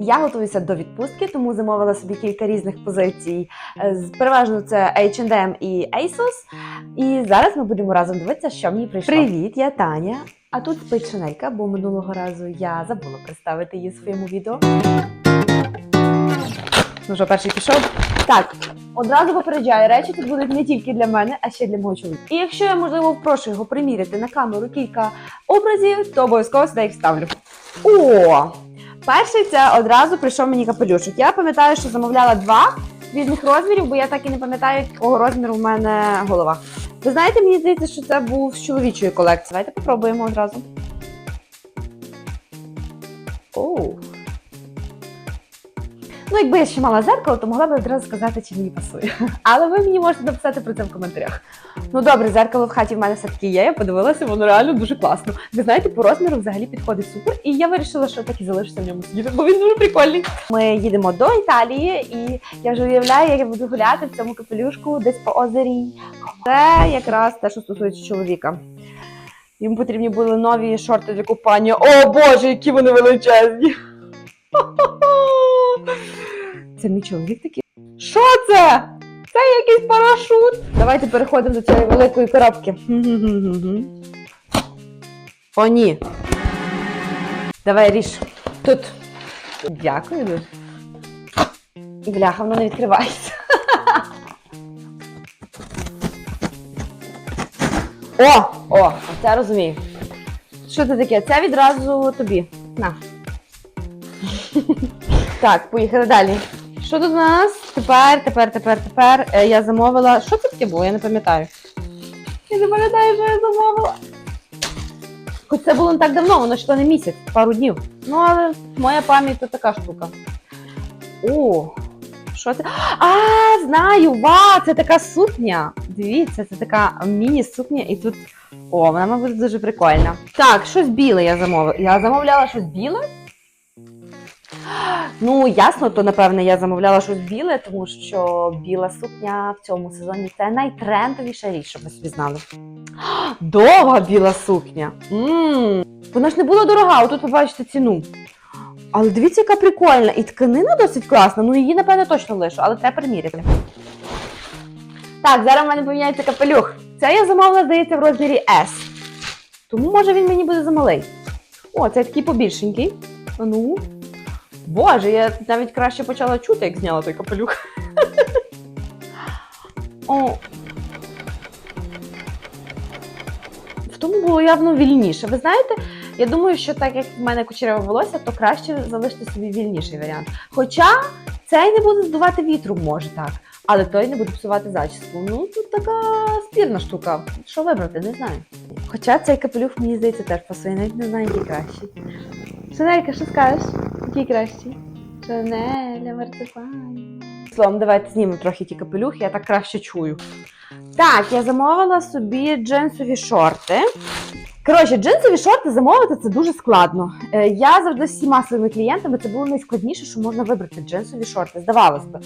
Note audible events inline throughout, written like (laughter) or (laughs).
Я готуюся до відпустки, тому замовила собі кілька різних позицій. Е, Переважно це H&M і ASOS. І зараз ми будемо разом дивитися, що мені прийшло. Привіт, я Таня. А тут спить Шанелька, бо минулого разу я забула представити її своєму відео. Ну що, перший пішов? Так, одразу попереджаю, речі тут будуть не тільки для мене, а ще для мого чоловіка. І якщо я, можливо, впрошу його приміряти на камеру кілька образів, то обов'язково сюди їх вставлю. О! Перший це одразу прийшов мені капелюшок. Я пам'ятаю, що замовляла два різних розмірів, бо я так і не пам'ятаю, якого розміру в мене голова. Ви знаєте, мені здається, що це був з чоловічої колекції. Давайте попробуємо одразу. Оу. Ну, якби я ще мала зеркало, то могла б одразу сказати, чи мені пасує. Але ви мені можете написати про це в коментарях. Ну добре, зеркало в хаті в мене все-таки є. Я подивилася, воно реально дуже класно. Ви знаєте, по розміру взагалі підходить супер. І я вирішила, що так і залишиться в ньому сидіти, бо він дуже прикольний. Ми їдемо до Італії, і я вже уявляю, як я буду гуляти в цьому капелюшку десь по озері. Це якраз те, що стосується чоловіка. Йому потрібні були нові шорти для купання. О Боже, які вони величезні! Це мій чоловік такий. Що це? Це якийсь парашут. Давайте переходимо до цієї великої коробки. О, ні. Давай ріж. Тут. Дякую дуже. Бляха, воно не відкривається. О! О! Це розумію. Що це таке? Це відразу тобі. На. Так, поїхали далі. Що тут у нас? Тепер, тепер, тепер, тепер. Е, я замовила. Що це таке було? Я не пам'ятаю. Я не пам'ятаю, що я замовила. Хоч це було не так давно, воно йшло не місяць, пару днів. Ну, але моя пам'ять то така штука. О, що це? А, знаю! Ва! Це така сукня. Дивіться, це така міні-сукня, і тут. О, вона, мабуть, дуже прикольна. Так, щось біле я замовила. Я замовляла щось біле? Ну, ясно, то напевне я замовляла щось біле, тому що біла сукня в цьому сезоні це найтрендовіша річ, щоб ви собі знали. (gasps) Довга біла сукня. м Вона ж не була дорога, отут побачите ціну. Але дивіться, яка прикольна. І тканина досить класна. Ну її, напевно, точно лишу, але треба приміряти. Так, зараз в мене поміняється капелюх. Це я замовила, здається, в розмірі S. Тому, може, він мені буде замалий. О, це такий побільшенький. Ну. Боже, я навіть краще почала чути, як зняла той капелюх. О. В тому було явно вільніше. Ви знаєте, я думаю, що так як в мене кучеряве волосся, то краще залишити собі вільніший варіант. Хоча цей не буде здувати вітру, може так, але той не буде псувати зачіску. Ну, тут така спірна штука. Що вибрати, не знаю. Хоча цей капелюх, мені здається, теж пасує, навіть не знаю, який кращий. Шанелька, що скажеш? Який кращий? Шанеля, марципан. Словом, давайте знімемо трохи ті капелюхи, я так краще чую. Так, я замовила собі джинсові шорти. Коротше, джинсові шорти замовити це дуже складно. Е, Я завжди всіма своїми клієнтами це було найскладніше, що можна вибрати джинсові шорти. Здавалось би.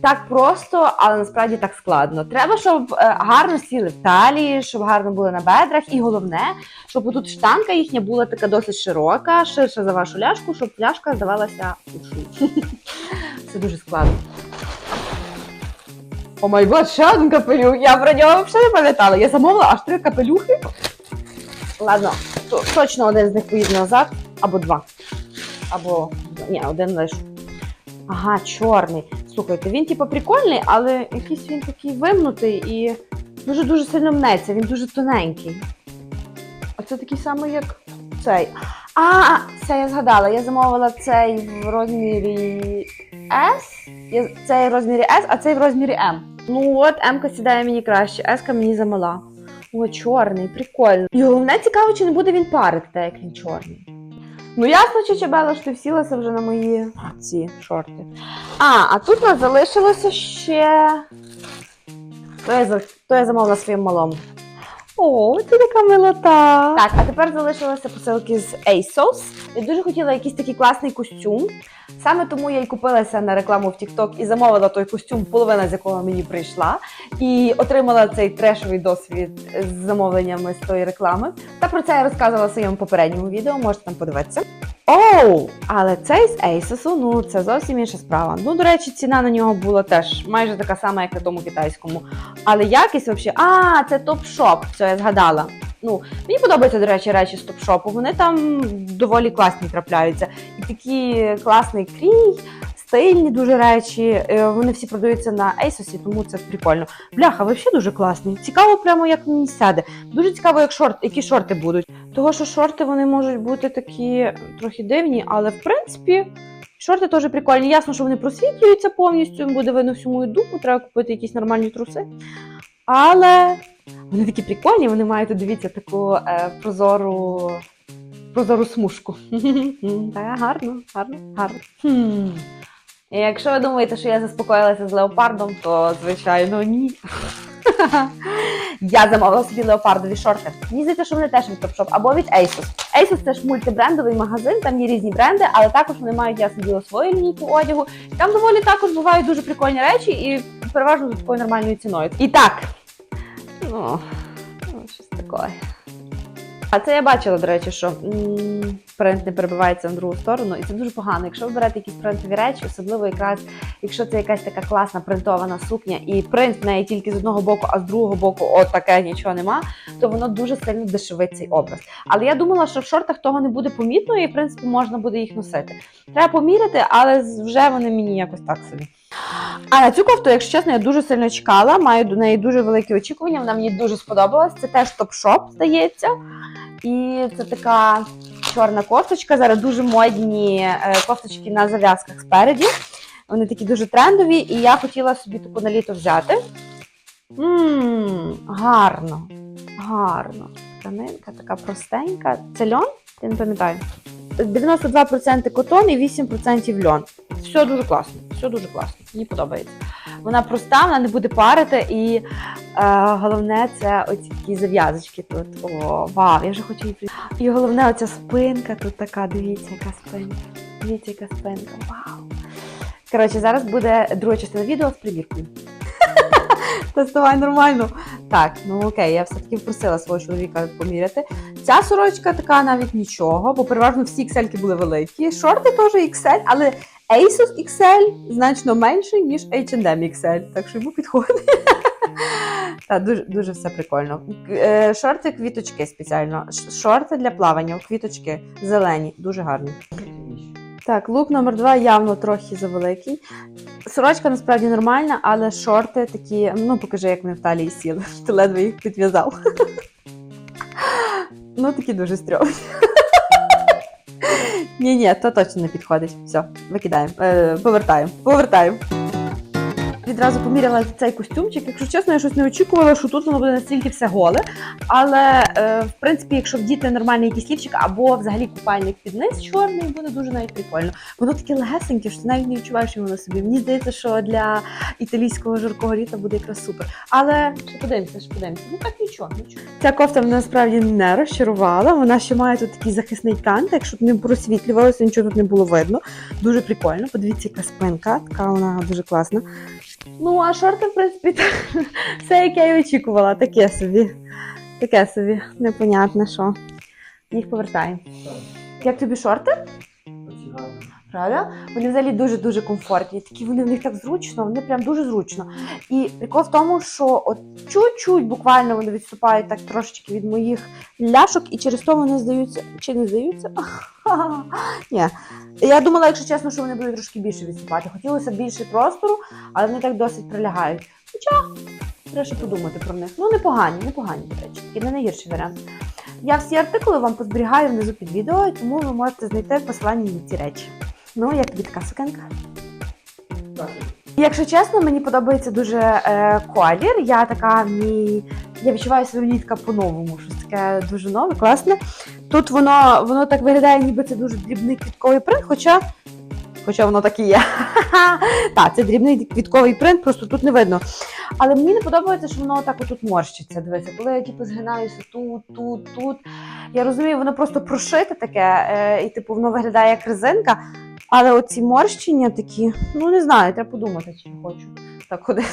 Так просто, але насправді так складно. Треба, щоб е, гарно сіли в талії, щоб гарно були на бедрах, і головне, щоб тут штанка їхня була така досить широка, ширша за вашу ляшку, щоб ляшка здавалася у шию. (laughs) Це дуже складно. О май ще один капелюх. Я про нього взагалі не пам'ятала. Я замовила аж три капелюхи. Ладно, точно один з них поїде назад, або два. Або. Ні, один лише. Ага, чорний. Слухайте, він типу прикольний, але якийсь він такий вимнутий і дуже-дуже сильно мнеться, він дуже тоненький. А це такий самий, як цей. А, це я згадала. Я замовила цей в розмірі S. Цей в розмірі S, а цей в розмірі M. Ну от, М-ка сідає мені краще, S-ка мені замала. О, чорний, прикольно. І головне цікаво, чи не буде він парити, так як він чорний. Ну, ясно, Чичабела, що ти всілася вже на мої ці шорти. А, а тут нас залишилося ще. То я, то я замовила своїм малому. О, ти така милота. Так, а тепер залишилися посилки з ASOS. Я дуже хотіла якийсь такий класний костюм. Саме тому я й купилася на рекламу в TikTok і замовила той костюм, половина з якого мені прийшла, і отримала цей трешовий досвід з замовленнями з тої реклами. Та про це я розказувала в своєму попередньому відео, можете там подивитися. Оу! Але цей з Asus, ну це зовсім інша справа. Ну, до речі, ціна на нього була теж майже така сама, як на тому китайському. Але якість взагалі. А, це топ-шоп, все, я згадала. Ну, мені подобаються, до речі, речі з топ-шопу. Вони там доволі класні трапляються. І такий класний крій, стильні дуже речі. Е, Вони всі продаються на Asus, тому це прикольно. Бляха, взагалі дуже класні. Цікаво, прямо як мені сяде. Дуже цікаво, як шорт, які шорти будуть. Того, що шорти вони можуть бути такі трохи дивні, але в принципі. Шорти теж прикольні. Ясно, що вони просвітлюються повністю, буде видно всю мою дупу, треба купити якісь нормальні труси. Але вони такі прикольні, вони мають, дивіться, таку е, прозору, прозору смужку. (laughs) Та, гарно, гарно, гарно. Хм. І Якщо ви думаєте, що я заспокоїлася з леопардом, то звичайно ні. (laughs) Я замовила собі леопардові шорти. Мені здається, що вони теж від Topshop або від Asus. Asus це ж мультибрендовий магазин, там є різні бренди, але також вони мають ясно діло свою лінійку одягу. Там доволі також бувають дуже прикольні речі і переважно за такою нормальною ціною. І так, ну, ну щось таке. А це я бачила, до речі, що принт не перебивається на другу сторону, і це дуже погано. Якщо ви берете якісь принтові речі, особливо якраз якщо це якась така класна принтована сукня, і принт в неї тільки з одного боку, а з другого боку от таке нічого нема, то воно дуже сильно дешевить цей образ. Але я думала, що в шортах того не буде помітно, і в принципі можна буде їх носити. Треба поміряти, але вже вони мені якось так собі. А на цю кофту, якщо чесно, я дуже сильно чекала. Маю до неї дуже великі очікування. Вона мені дуже сподобалась. Це теж топ-шоп, здається. І це така чорна кофточка. Зараз дуже модні е, кофточки на зав'язках спереді. Вони такі дуже трендові, і я хотіла собі таку на літо взяти. Ммм, гарно, гарно. Тканинка така простенька. Це льон? Я не пам'ятаю. 92% котон і 8% льон. Все дуже класно. Все дуже класно. Мені подобається. Вона проста, вона не буде парити, і е, головне це оці такі зав'язочки тут. О, вау, я вже хочу її І головне, оця спинка тут така. Дивіться, яка спинка. Дивіться, яка спинка. Вау. Коротше, зараз буде друга частина відео з приміркою. (laughs) Тестувай нормально. Так, ну окей, я все-таки просила свого чоловіка поміряти. Ця сорочка така навіть нічого, бо переважно всі XL були великі. Шорти теж XL, але Asus XL значно менший, ніж H&M XL, так що йому підходить. Так, дуже, дуже все прикольно. Е, Шорти квіточки спеціально. Шорти для плавання, квіточки зелені, дуже гарні. Так, лук номер два явно трохи завеликий. Сорочка насправді нормальна, але шорти такі, ну покажи, як вони в талії сіли. (laughs) Ти ледве їх підв'язав. Ну, такі дуже стрьомні. Ні, ні, то точно не підходить. Все, викидаємо. Е, повертаємо. Повертаємо. Відразу поміряла цей костюмчик. Якщо чесно, я щось не очікувала, що тут воно буде настільки все голе. Але е, в принципі, якщо вдіти нормальний якийсь лівчик або взагалі купальник під низ чорний, буде дуже навіть прикольно. Воно таке легесеньке, що ти навіть не відчуваєш його на собі. Мені здається, що для італійського жаркого літа буде якраз супер. Але ще подивимося, ще подивимося. Ну так нічого, нічого. Ця кофта мене насправді не розчарувала. Вона ще має тут такий захисний кантик, щоб не просвітлювалося, нічого тут не було видно. Дуже прикольно. Подивіться, яка спинка, така вона дуже класна. Ну, а шорти, в принципі, так, (laughs) все, як я і очікувала, таке собі. Таке собі, непонятне що. Їх повертаємо. Як тобі шорти? Правда? Вони взагалі дуже-дуже комфортні. Такі вони в них так зручно, вони прям дуже зручно. І прикол в тому, що от чуть-чуть буквально вони відступають так трошечки від моїх ляшок, і через то вони здаються. Чи не здаються? Ні. Я думала, якщо чесно, що вони будуть трошки більше відступати. Хотілося більше простору, але вони так досить прилягають. Хоча треба ще подумати про них. Ну, непогані, непогані, до речі, і не найгірший варіант. Я всі артикули вам позберігаю внизу під відео, тому ви можете знайти посилання на ці речі. Ну, як тобі така сукенка? Якщо чесно, мені подобається дуже е, колір. Я така в. Я відчуваю свою літка по-новому. Щось таке дуже нове, класне. Тут воно, воно так виглядає, ніби це дуже дрібний квітковий принт, хоча. Хоча воно так і є. (laughs) так, це дрібний квітковий принт, просто тут не видно. Але мені не подобається, що воно так отут морщиться. Дивися, коли я типу згинаюся тут, тут, тут. Я розумію, воно просто прошите таке, е, і типу воно виглядає як резинка. Але оці морщення такі, ну не знаю, треба подумати, чи хочу так ходити.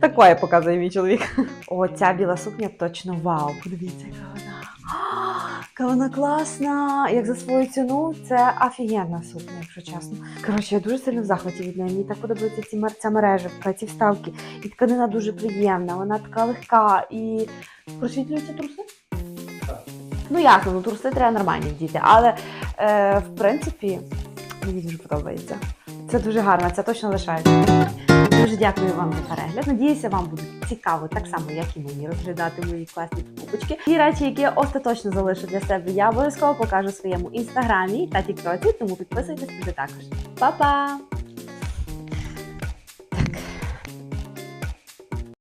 Такое показує мій чоловік. О, ця біла сукня точно вау. Подивіться, яка вона. (gasps) Яка вона класна! Як за свою ціну, це офігенна сукня, якщо чесно. Коротше, я дуже сильно в захваті від неї. Мені так подобається ці ця мережа, ці вставки. І тканина дуже приємна, вона така легка і просвітлюються труси. Ну як, ну труси треба нормальні вдіти, але е, в принципі мені дуже подобається. Це дуже гарно, це точно лишається. Дуже дякую вам за перегляд. Надіюся, вам буде цікаво, так само, як і мені, розглядати мої класні покупочки. Ті речі, які я остаточно залишу для себе, я обов'язково покажу в своєму інстаграмі та тіктоці, тому підписуйтесь туди також. Па-па!